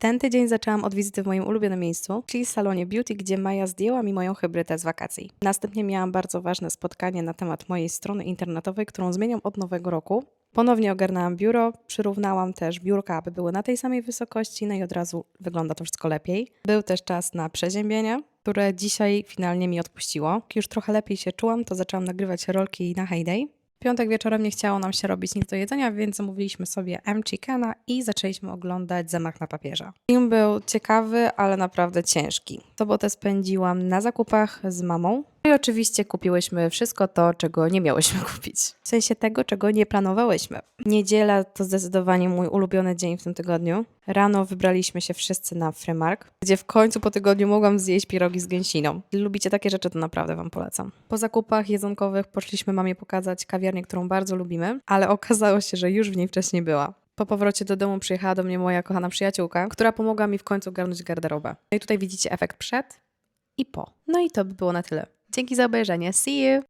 Ten tydzień zaczęłam od wizyty w moim ulubionym miejscu, czyli salonie beauty, gdzie Maja zdjęła mi moją hybrydę z wakacji. Następnie miałam bardzo ważne spotkanie na temat mojej strony internetowej, którą zmieniam od nowego roku. Ponownie ogarnęłam biuro, przyrównałam też biurka, aby były na tej samej wysokości, no i od razu wygląda to wszystko lepiej. Był też czas na przeziębienie, które dzisiaj finalnie mi odpuściło. Już trochę lepiej się czułam, to zaczęłam nagrywać rolki na Heyday. Piątek wieczorem nie chciało nam się robić nic do jedzenia, więc zamówiliśmy sobie M-Chickena i zaczęliśmy oglądać Zamach na papieża. Film był ciekawy, ale naprawdę ciężki. Sobotę spędziłam na zakupach z mamą. No I oczywiście kupiłyśmy wszystko to, czego nie miałyśmy kupić. W sensie tego, czego nie planowałyśmy. Niedziela to zdecydowanie mój ulubiony dzień w tym tygodniu. Rano wybraliśmy się wszyscy na Fremark, gdzie w końcu po tygodniu mogłam zjeść pierogi z gęsiną. Lubicie takie rzeczy, to naprawdę Wam polecam. Po zakupach jedzonkowych poszliśmy mamie pokazać kawiarnię, którą bardzo lubimy, ale okazało się, że już w niej wcześniej była. Po powrocie do domu przyjechała do mnie moja kochana przyjaciółka, która pomogła mi w końcu ogarnąć garderobę. No i tutaj widzicie efekt przed i po. No i to by było na tyle. Dzięki za obejrzenie. See you!